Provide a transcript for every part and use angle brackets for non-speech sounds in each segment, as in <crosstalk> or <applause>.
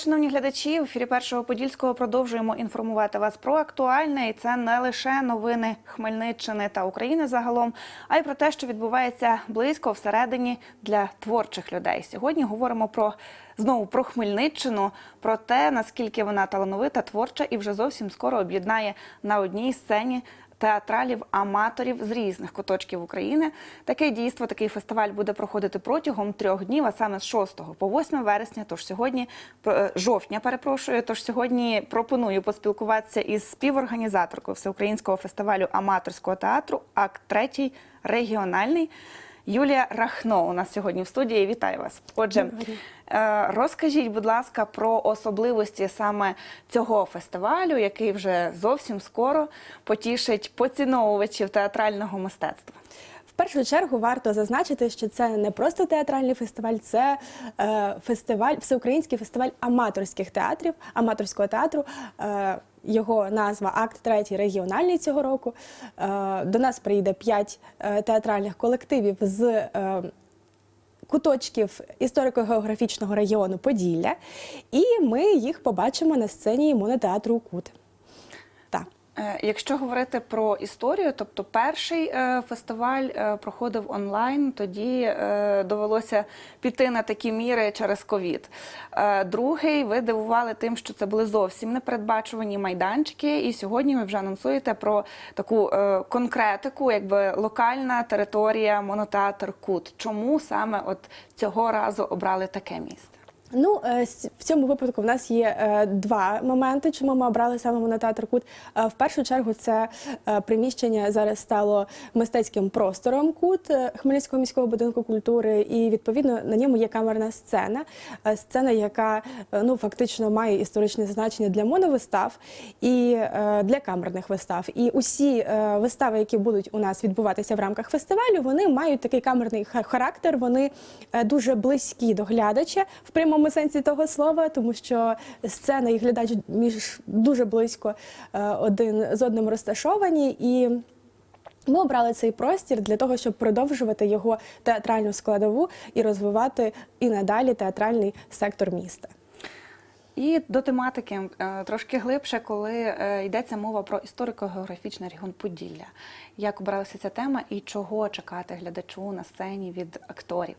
вас, шановні глядачі. В ефірі першого подільського продовжуємо інформувати вас про актуальне, і це не лише новини Хмельниччини та України загалом, а й про те, що відбувається близько всередині для творчих людей. Сьогодні говоримо про знову про Хмельниччину, про те, наскільки вона талановита, творча і вже зовсім скоро об'єднає на одній сцені театралів, аматорів з різних куточків України. Таке дійство, такий фестиваль буде проходити протягом трьох днів, а саме з 6 по 8 вересня. Тож сьогодні е, жовтня, перепрошую. Тож сьогодні пропоную поспілкуватися із співорганізаторкою всеукраїнського фестивалю аматорського театру Акт 3 регіональний. Юлія Рахно у нас сьогодні в студії. Вітаю вас. Отже, е, розкажіть, будь ласка, про особливості саме цього фестивалю, який вже зовсім скоро потішить поціновувачів театрального мистецтва. В першу чергу варто зазначити, що це не просто театральний фестиваль, це е, фестиваль, всеукраїнський фестиваль аматорських театрів, аматорського театру. Його назва Акт третій регіональний цього року. Е, до нас приїде п'ять е, театральних колективів з. Е, Куточків історико-географічного регіону Поділля, і ми їх побачимо на сцені монотеатру Кут. Е, Якщо говорити про історію, тобто перший е, фестиваль е, проходив онлайн, тоді довелося піти на такі міри через ковід. Другий ви дивували тим, що це були зовсім непередбачувані майданчики. І сьогодні ви вже анонсуєте про таку конкретику, якби локальна територія, монотеатр Кут. Чому саме от цього разу обрали таке місце? Ну, е, в цьому випадку в нас є е, два моменти, чому ми обрали саме монотеатр Кут. Е, В першу чергу це приміщення зараз стало мистецьким простором Кут Хмельницького міського будинку культури, і відповідно на ньому є камерна сцена. Сцена, яка ну фактично має історичне значення для моновистав і для камерних вистав. І усі вистави, які будуть у нас відбуватися в рамках фестивалю, вони мають такий камерний ха- характер. Вони дуже близькі до глядача в прямому сенсі того слова, тому що сцена і глядач між дуже близько е, один з одним розташовані і. Ми обрали цей простір для того, щоб продовжувати його театральну складову і розвивати і надалі театральний сектор міста. І до тематики е, трошки глибше, коли е, йдеться мова про історико-географічний регіон Поділля. Як обралася ця тема і чого чекати глядачу на сцені від акторів?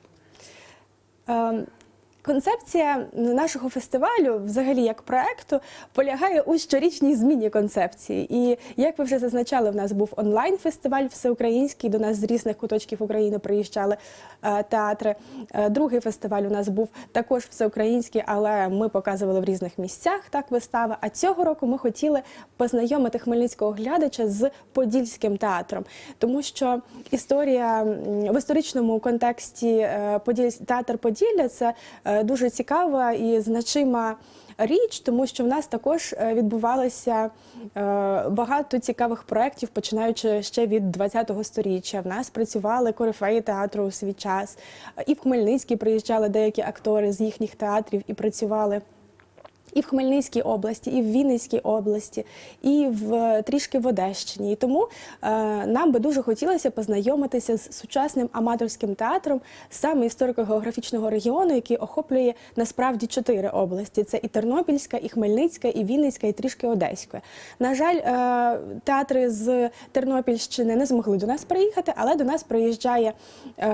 Концепція нашого фестивалю, взагалі як проекту, полягає у щорічній зміні концепції. І як ви вже зазначали, в нас був онлайн-фестиваль всеукраїнський. До нас з різних куточків України приїжджали е, театри. Е, Другий фестиваль у нас був також всеукраїнський, але ми показували в різних місцях так вистави. А цього року ми хотіли познайомити хмельницького глядача з подільським театром, тому що історія в історичному контексті е, Поділь- театр Поділля це е, дуже цікава і значима. Річ, тому що в нас також е, відбувалося е, багато цікавих проєктів, починаючи ще від 20-го сторіччя. В нас працювали корифеї театру у свій час. І в Хмельницький приїжджали деякі актори з їхніх театрів і працювали. І в Хмельницькій області, і в Вінницькій області, і в трішки в Одещині. І тому е, нам би дуже хотілося познайомитися з сучасним аматорським театром саме історико-географічного регіону, який охоплює насправді чотири області: це і Тернопільська, і Хмельницька, і Вінницька, і трішки Одеська. На жаль, е, театри з Тернопільщини не змогли до нас приїхати, але до нас приїжджає е,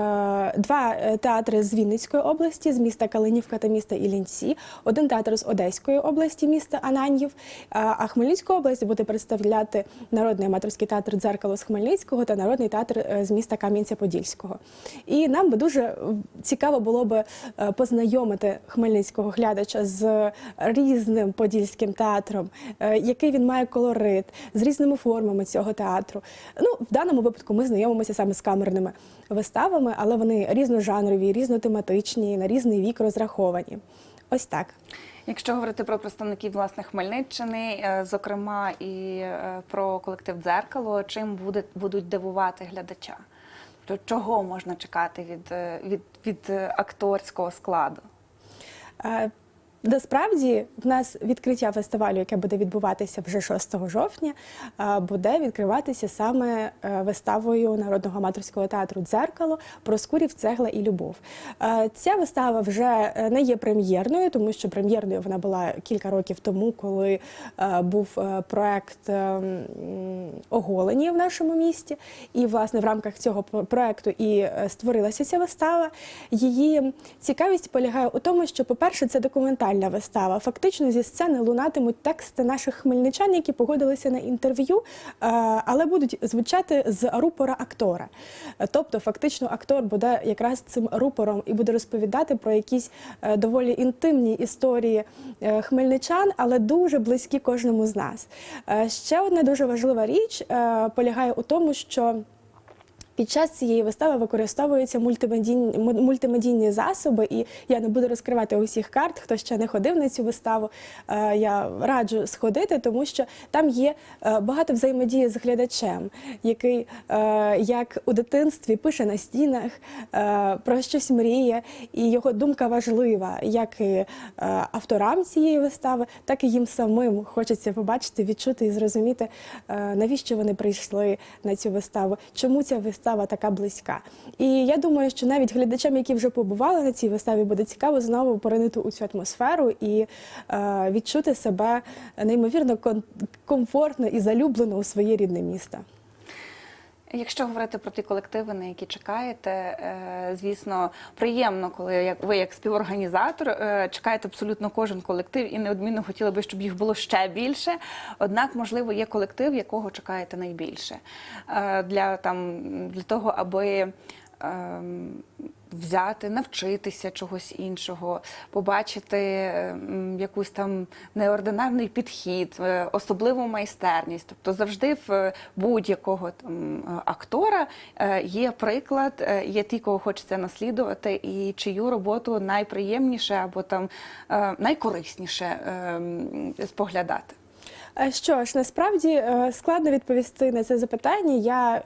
два е, театри з Вінницької області, з міста Калинівка та міста Іллінці, один театр з Одеської області, міста Ананьїв. А Хмельницьку область буде представляти народний аматорський театр дзеркало з Хмельницького та народний театр е, з міста Кам'янця-Подільського. І нам би дуже е, цікаво було би е, познайомити хмельницького глядача з різним подільським театром, який він має колорит, з різними формами цього театру. Ну, в даному випадку ми знайомимося саме з камерними виставами, але вони різножанрові, різнотематичні, на різний вік розраховані. Ось так. Якщо говорити про представників власне Хмельниччини, е, зокрема і е, про колектив дзеркало, чим буде будуть дивувати глядача? Тобто чого можна чекати від, е, від, від акторського складу? Насправді, в нас відкриття фестивалю, яке буде відбуватися вже 6 жовтня, е, буде відкриватися саме е, виставою народного аматорського театру Дзеркало Проскурів, цегла і любов. Е, Ця вистава вже не є прем'єрною, тому що прем'єрною вона була кілька років тому, коли був проект е, оголені в нашому місті. І власне в рамках цього проекту і створилася ця вистава. Її цікавість полягає у тому, що, по-перше, це документальна вистава. Фактично зі сцени лунатимуть тексти наших хмельничан, які погодилися на інтерв'ю, е, але будуть звучати з рупора актора. Тобто, фактично, актор буде якраз цим рупором і буде розповідати про якісь е, доволі інтимні історії е, хмельничан, але дуже близькі кожному з нас. Ще одна дуже важлива річ полягає у тому, що під час цієї вистави використовуються мультимедійні, мультимедійні засоби, і я не буду розкривати усіх карт, хто ще не ходив на цю виставу. е, Я раджу сходити, тому що там є е, багато взаємодії з глядачем, який е, як у дитинстві пише на стінах, про щось мріє, і його думка важлива, як і авторам цієї вистави, так і їм самим хочеться побачити, відчути і зрозуміти, навіщо вони прийшли на цю виставу, чому ця вистава така близька. І я думаю, що навіть глядачам, які вже побували на цій виставі, буде цікаво знову поринити у цю атмосферу і е, відчути себе неймовірно комфортно і залюблено у своє рідне місто. Якщо говорити про ті колективи, на які чекаєте, е, звісно, приємно, коли ви, як співорганізатор, е, чекаєте абсолютно кожен колектив і неодмінно хотіли би, щоб їх було ще більше. Однак, можливо, є колектив, якого чекаєте найбільше Е, для там для того, аби. Взяти, навчитися чогось іншого, побачити ем, якусь там неординарний підхід, е, особливу майстерність. Тобто завжди в будь-якого там е, актора е, є приклад, є ті, кого хочеться наслідувати, і чию роботу найприємніше або там найкорисніше ем, споглядати. Що ж, насправді складно відповісти на це запитання. Я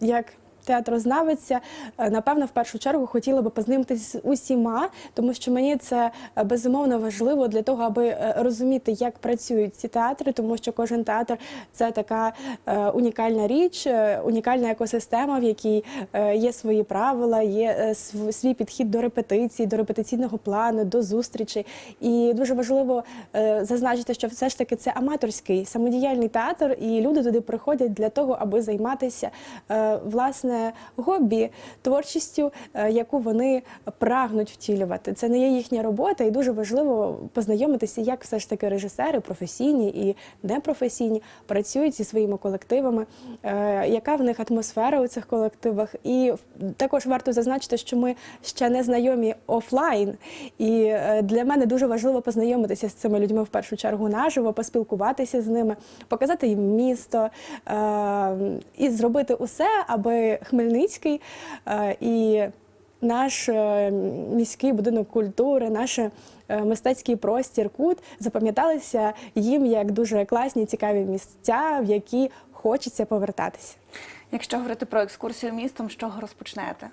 як театрознавиця, е, напевно, в першу чергу хотіла би познайомитися з усіма, тому що мені це е, безумовно важливо для того, аби е, розуміти, як працюють ці театри, тому що кожен театр це така унікальна річ, унікальна екосистема, в якій є свої правила, є свій підхід до репетицій, до репетиційного плану, до зустрічей. І дуже важливо зазначити, що все ж таки це аматорський самодіяльний театр, і люди туди приходять для того, аби займатися е, власне хобі, творчістю, е, яку вони прагнуть втілювати. Це не є їхня робота, і дуже важливо познайомитися, як все ж таки режисери, професійні і непрофесійні, працюють зі своїми колективами, е, яка в них атмосфера у цих колективах. І також варто зазначити, що ми ще не знайомі офлайн, і е, для мене дуже важливо познайомитися з цими людьми в першу чергу наживо, поспілкуватися з ними, показати їм місто е, і зробити усе, аби Хмельницький е, і наш е, міський будинок культури, наш е, мистецький простір кут запам'яталися їм як дуже класні, цікаві місця, в які хочеться повертатися. Якщо говорити про екскурсію містом, з чого розпочнете?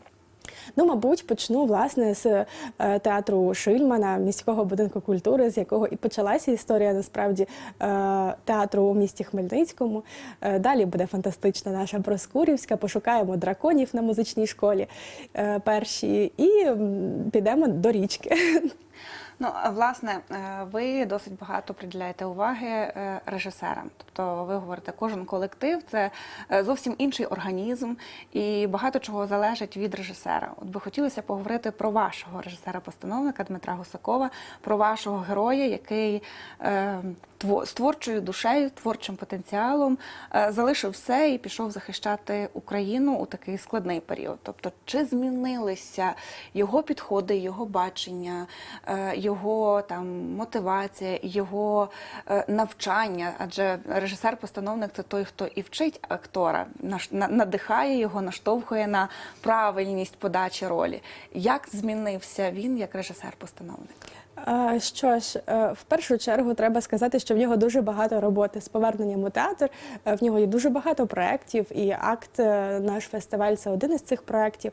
Ну, мабуть, почну власне з е, театру Шильмана, міського будинку культури, з якого і почалася історія насправді е, театру у місті Хмельницькому. Е, Далі буде фантастична наша Проскурівська. Пошукаємо драконів на музичній школі перші, і підемо до річки. <laughs> Ну, власне, е, ви досить багато приділяєте уваги е, режисерам. Тобто, ви говорите, кожен колектив це е, зовсім інший організм, і багато чого залежить від режисера. От би хотілося поговорити про вашого режисера-постановника Дмитра Гусакова, про вашого героя, який з творчою душею, творчим потенціалом е, залишив все і пішов захищати Україну у такий складний період. Тобто, чи змінилися його підходи, його бачення, е, його там мотивація, його е, навчання? Адже режисер-постановник це той, хто і вчить актора, надихає його, наштовхує на правильність подачі ролі. Як змінився він як режисер-постановник? Що ж, е, в першу чергу треба сказати, що в нього дуже багато роботи з поверненням у театр. Е, В нього є дуже багато проєктів, і акт е, наш фестиваль це один із цих проєктів.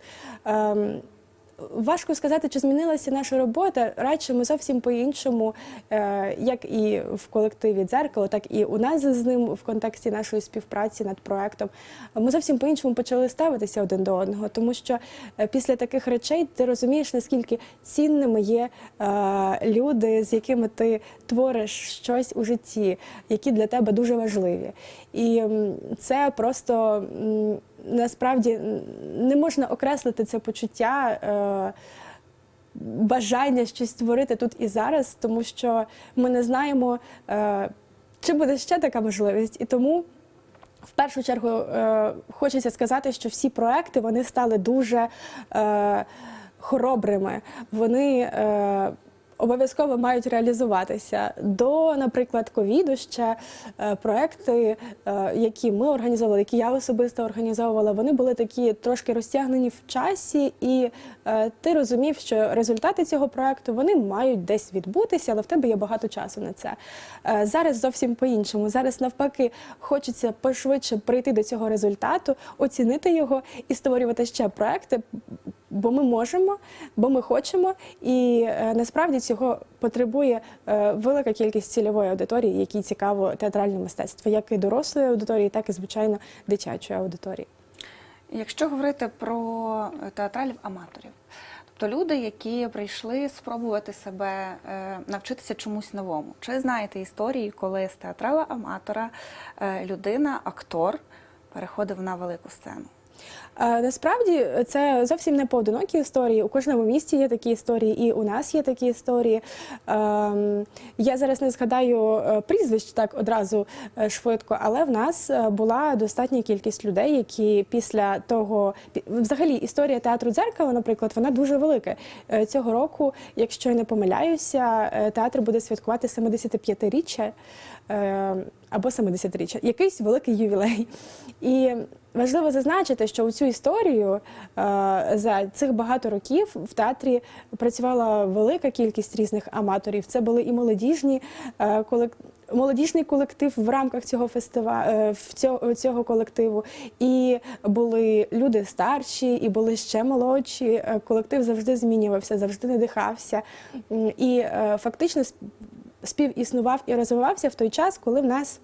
Важко сказати, чи змінилася наша робота. Радше ми зовсім по-іншому, е, як і в колективі дзеркало, так і у нас з ним в контексті нашої співпраці над проектом. Ми зовсім по-іншому почали ставитися один до одного, тому що е, після таких речей ти розумієш, наскільки цінними є е, люди, з якими ти твориш щось у житті, які для тебе дуже важливі. І це просто насправді не можна окреслити це почуття. Е, Бажання щось створити тут і зараз, тому що ми не знаємо, е, чи буде ще така можливість. І тому в першу чергу е, хочеться сказати, що всі проекти вони стали дуже хоробрими. Вони обов'язково мають реалізуватися. До, наприклад, ковіду ще е, проекти, е, які ми організовували, які я особисто організовувала, вони були такі трошки розтягнені в часі, і е, ти розумів, що результати цього проекту вони мають десь відбутися, але в тебе є багато часу на це. Зараз зовсім по-іншому. Зараз навпаки хочеться пошвидше прийти до цього результату, оцінити його і створювати ще проекти. Бо ми можемо, бо ми хочемо, і е, насправді цього потребує е, велика кількість цільової аудиторії, якій цікаво театральне мистецтво, як і дорослої аудиторії, так і звичайно дитячої аудиторії. Якщо говорити про театралів аматорів, тобто люди, які прийшли спробувати себе е, навчитися чомусь новому, чи знаєте історії, коли з театрала аматора людина, актор переходив на велику сцену? Е, Насправді це зовсім не поодинокі історії. У кожному місті є такі історії, і у нас є такі історії. Ем, Я зараз не згадаю е, прізвищ так одразу е, швидко, але в нас була достатня кількість людей, які після того взагалі історія театру дзеркало, наприклад, вона дуже велика. Цього року, якщо я не помиляюся, театр буде святкувати 75-річчя е, або 70-річчя, якийсь великий ювілей. І важливо зазначити, що у цю історію е, за цих багато років в театрі працювала велика кількість різних аматорів. Це були і молодіжні е, колек- Молодіжний колектив в рамках цього фестивалю цього, колективу, і були люди старші, і були ще молодші. Е, Колектив завжди змінювався, завжди надихався. І е, фактично співіснував і розвивався в той час, коли в нас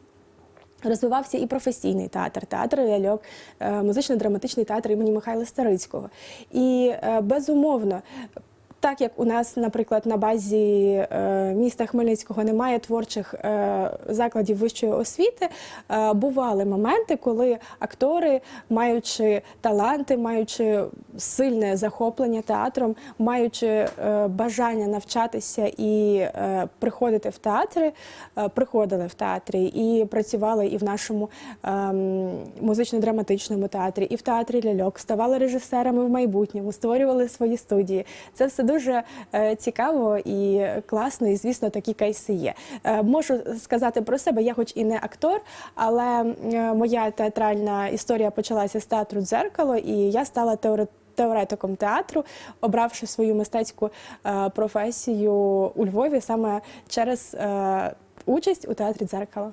Розвивався і професійний театр, театр ляльок, е, музично-драматичний театр імені Михайла Старицького. І е, безумовно, так як у нас, наприклад, на базі е, міста Хмельницького немає творчих е, закладів вищої освіти, е, бували моменти, коли актори, маючи таланти, маючи сильне захоплення театром, маючи бажання навчатися і приходити в театри, приходили в театрі і працювали і в нашому ем, музично-драматичному театрі, і в театрі ляльок, ставали режисерами в майбутньому, створювали свої студії. Це все дуже е, цікаво і класно, і звісно, такі кейси є. Е, можу сказати про себе, я хоч і не актор, але е, моя театральна історія почалася з театру дзеркало, і я стала теоретиком. Теоретиком театру, обравши свою мистецьку е, професію у Львові саме через е, участь у театрі дзеркало.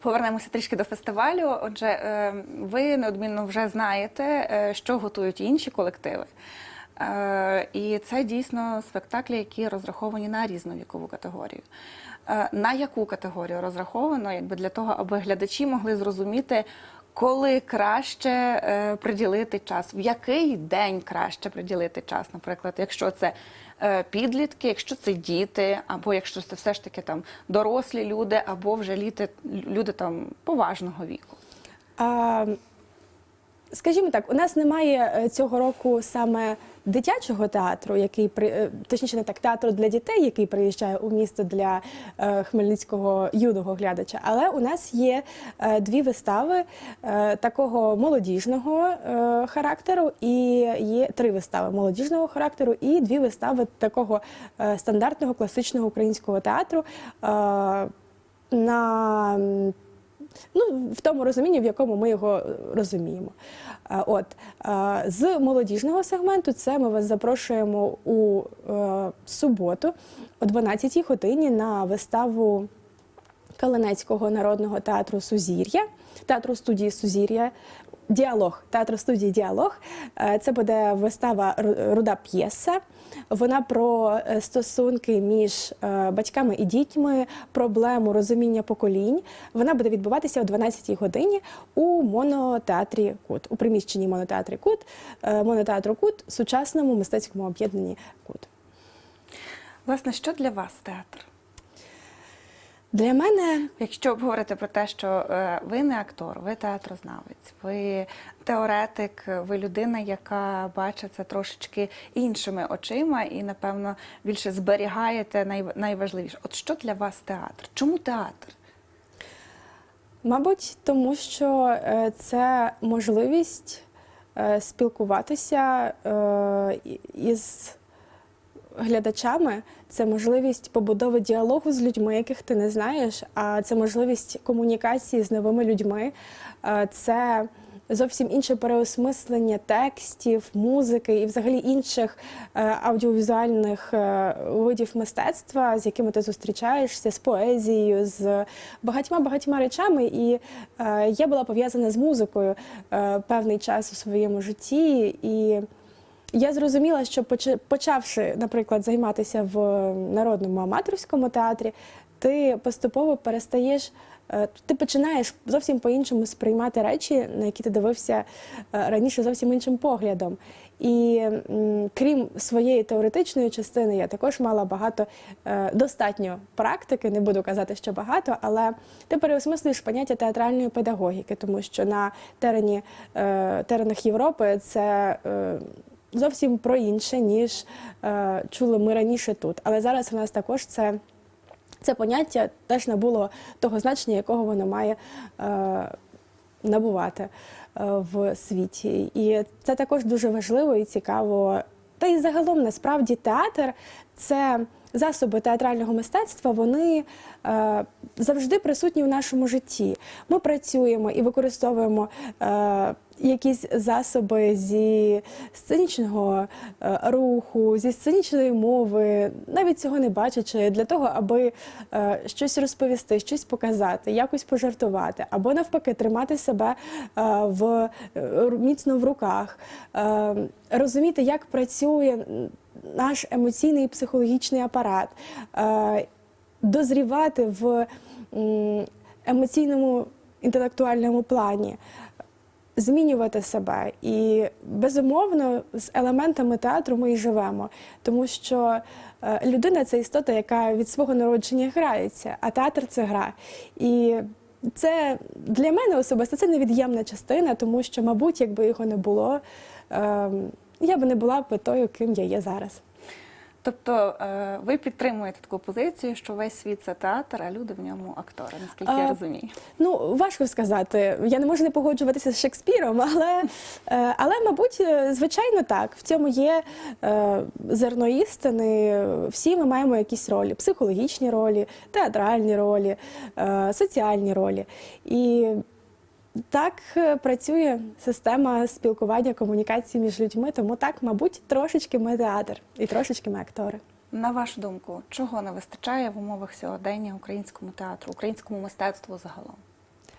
Повернемося трішки до фестивалю. Отже, е, ви неодмінно вже знаєте, що готують інші колективи. Е, І це дійсно спектаклі, які розраховані на різну вікову категорію. Е, На яку категорію розраховано, якби для того, аби глядачі могли зрозуміти, коли краще е, приділити час, в який день краще приділити час, наприклад, якщо це е, підлітки, якщо це діти, або якщо це все ж таки там дорослі люди, або вже літи, люди там поважного віку. А, скажімо так, у нас немає е, цього року саме дитячого театру, який при е, точніше не так, театру для дітей, який приїжджає у місто для е, хмельницького юного глядача. Але у нас є е, дві вистави такого молодіжного характеру, і є три вистави молодіжного характеру, і дві вистави такого стандартного класичного українського театру. На Ну, в тому розумінні, в якому ми його е, розуміємо. Е, От е, з молодіжного сегменту це ми вас запрошуємо у суботу о 12-й годині на виставу Калинецького народного театру Сузір'я, театру студії Сузір'я. Діалог, театр студії Діалог. Е, Це буде вистава Руда п'єса. Вона про е, стосунки між е, батьками і дітьми, проблему розуміння поколінь. Вона буде відбуватися о 12-й годині у монотеатрі Кут, у приміщенні монотеатрі Кут, монотеатру Кут, сучасному мистецькому об'єднанні Кут. Власне, що для вас театр? Для мене Якщо говорити про те, що е, ви не актор, ви театрознавець, ви теоретик, ви людина, яка бачить це трошечки іншими очима і, напевно, більше зберігаєте найважливіше. От що для вас театр? Чому театр? Мабуть, тому що е, це можливість е, спілкуватися із глядачами, це можливість побудови діалогу з людьми, яких ти не знаєш, а це можливість комунікації з новими людьми. Е, Це зовсім інше переосмислення текстів, музики і взагалі інших е, аудіовізуальних е, видів мистецтва, з якими ти зустрічаєшся, з поезією, з багатьма багатьма речами. І я була пов'язана з музикою певний час у своєму житті. І я зрозуміла, що почавши, наприклад, займатися в народному аматорському театрі, ти поступово перестаєш. е, Ти починаєш зовсім по-іншому сприймати речі, на які ти дивився е, раніше зовсім іншим поглядом. І крім своєї теоретичної частини, я також мала багато е, достатньо практики, не буду казати, що багато, але ти переосмислюєш поняття театральної педагогіки, тому що на терені, теренах Європи це. Зовсім про інше, ніж е, чули ми раніше тут. Але зараз у нас також це, це поняття теж набуло того значення, якого воно має е, набувати е, в світі. І це також дуже важливо і цікаво. Та й загалом насправді театр це засоби театрального мистецтва, вони е, завжди присутні в нашому житті. Ми працюємо і використовуємо е, якісь засоби зі сценічного е, руху, зі сценічної мови, навіть цього не бачачи, для того, аби е, щось розповісти, щось показати, якось пожартувати, або навпаки тримати себе е, в міцно в руках, розуміти, як працює наш емоційний і психологічний апарат, е, дозрівати в емоційному інтелектуальному плані змінювати себе. І безумовно з елементами театру ми і живемо, тому що е, людина це істота, яка від свого народження грається, а театр це гра. І це для мене особисто це невід'ємна частина, тому що, мабуть, якби його не було, е, я би не була б тою, ким я є зараз. Тобто е, ви підтримуєте таку позицію, що весь світ це театр, а люди в ньому актори, наскільки я розумію. Ну, важко сказати. Я не можу не погоджуватися з Шекспіром, <laughs> але, е, але мабуть, звичайно, так. В цьому є е, зерно істини. Всі ми маємо якісь ролі: психологічні ролі, театральні ролі, соціальні ролі. І так е, працює система спілкування, комунікації між людьми. Тому так, мабуть, трошечки ми театр і трошечки ми актори. На вашу думку, чого не вистачає в умовах сьогодення українському театру, українському мистецтву загалом?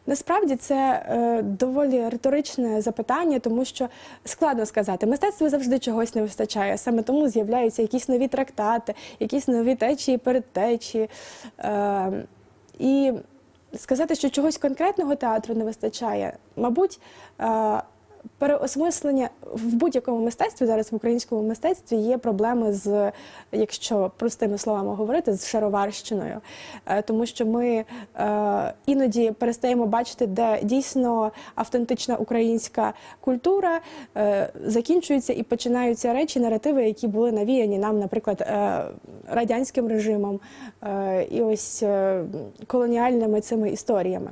Насправді це е, доволі риторичне запитання, тому що складно сказати, мистецтву завжди чогось не вистачає. Саме тому з'являються якісь нові трактати, якісь нові течії, передтечії. Е, і сказати, що чогось конкретного театру не вистачає, мабуть. Переосмислення в будь-якому мистецтві зараз в українському мистецтві є проблеми з, якщо простими словами говорити, з шароварщиною, Е, тому що ми е, іноді перестаємо бачити, де дійсно автентична українська культура е, закінчується і починаються речі, наративи, які були навіяні нам, наприклад, радянським режимом і ось колоніальними цими історіями.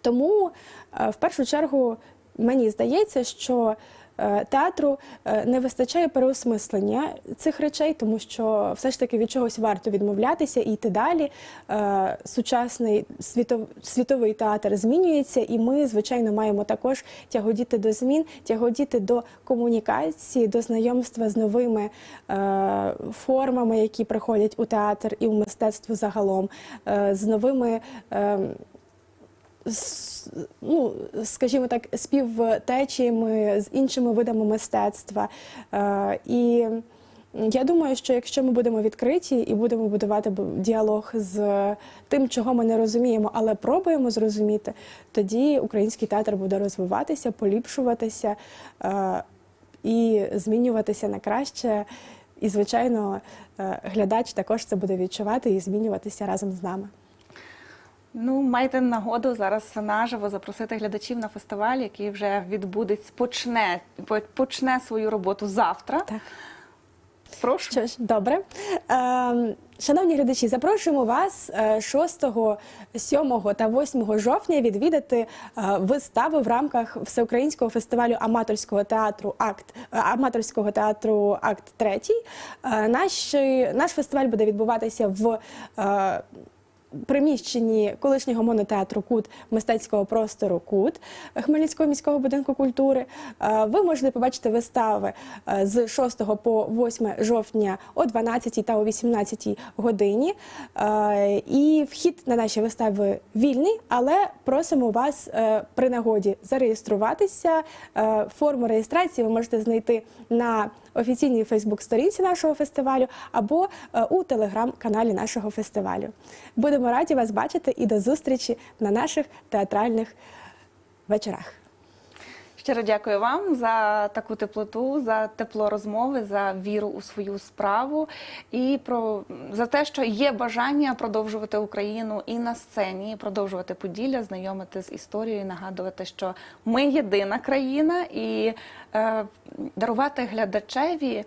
Тому в першу чергу мені здається, що е, театру е, не вистачає переосмислення цих речей, тому що все ж таки від чогось варто відмовлятися і йти далі. Е, Сучасний світов- світовий театр змінюється, і ми, звичайно, маємо також тягодіти до змін, тягодіти до комунікації, до знайомства з новими формами, які приходять у театр і у мистецтво загалом, з новими. Ну, скажімо так, співтечіями з іншими видами мистецтва. Е, І я думаю, що якщо ми будемо відкриті і будемо будувати діалог з тим, чого ми не розуміємо, але пробуємо зрозуміти, тоді український театр буде розвиватися, поліпшуватися е, і змінюватися на краще. І, звичайно, е, глядач також це буде відчувати і змінюватися разом з нами. Ну, маєте нагоду зараз наживо запросити глядачів на фестиваль, який вже відбудеться, почне, почне свою роботу завтра. Так. Прошу. Що ж, добре. Ем, Шановні глядачі, запрошуємо вас е, 6, 7 та 8 жовтня відвідати е, вистави в рамках всеукраїнського фестивалю аматорського театру Акт е, аматорського театру Акт 3. Наш, наш фестиваль буде відбуватися в е, приміщенні колишнього монотеатру Кут мистецького простору Кут Хмельницького міського будинку культури. Е, Ви можете побачити вистави е, з 6 по 8 жовтня о 12 та о 18 годині. Е, І вхід на наші вистави вільний, але просимо вас при нагоді зареєструватися. Форму реєстрації ви можете знайти на офіційній Фейсбук-сторінці нашого фестивалю або е, у телеграм-каналі нашого фестивалю. Будемо раді вас бачити і до зустрічі на наших театральних вечорах. Щиро дякую вам за таку теплоту, за тепло розмови, за віру у свою справу і про за те, що є бажання продовжувати Україну і на сцені, продовжувати Поділля, знайомити з історією, нагадувати, що ми єдина країна, і е, дарувати глядачеві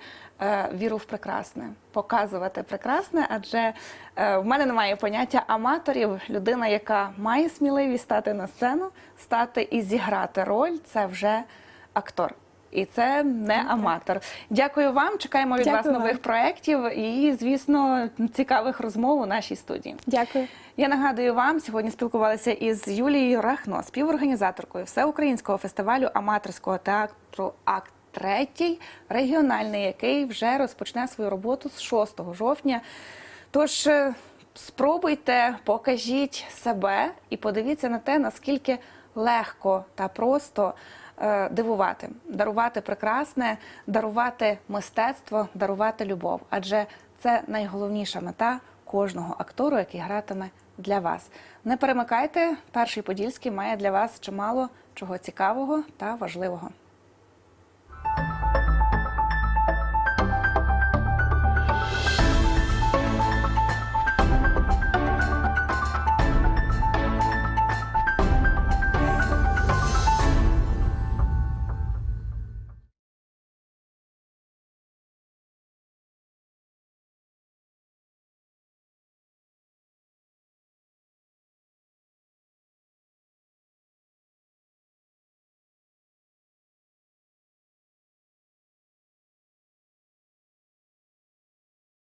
віру в прекрасне, показувати прекрасне, адже е, в мене немає поняття аматорів. Людина, яка має сміливість стати на сцену, стати і зіграти роль, це вже актор. І це не аматор. Дякую вам. Чекаємо від Дякую вас вам. нових проєктів і, звісно, цікавих розмов у нашій студії. Дякую. Я нагадую вам, сьогодні спілкувалися із Юлією Рахно, співорганізаторкою всеукраїнського фестивалю аматорського театру Акт третій, регіональний, який вже розпочне свою роботу з 6 жовтня. Тож е, спробуйте, покажіть себе і подивіться на те, наскільки легко та просто е, дивувати, дарувати прекрасне, дарувати мистецтво, дарувати любов. Адже це найголовніша мета кожного актору, який гратиме для вас. Не перемикайте, перший подільський має для вас чимало чого цікавого та важливого.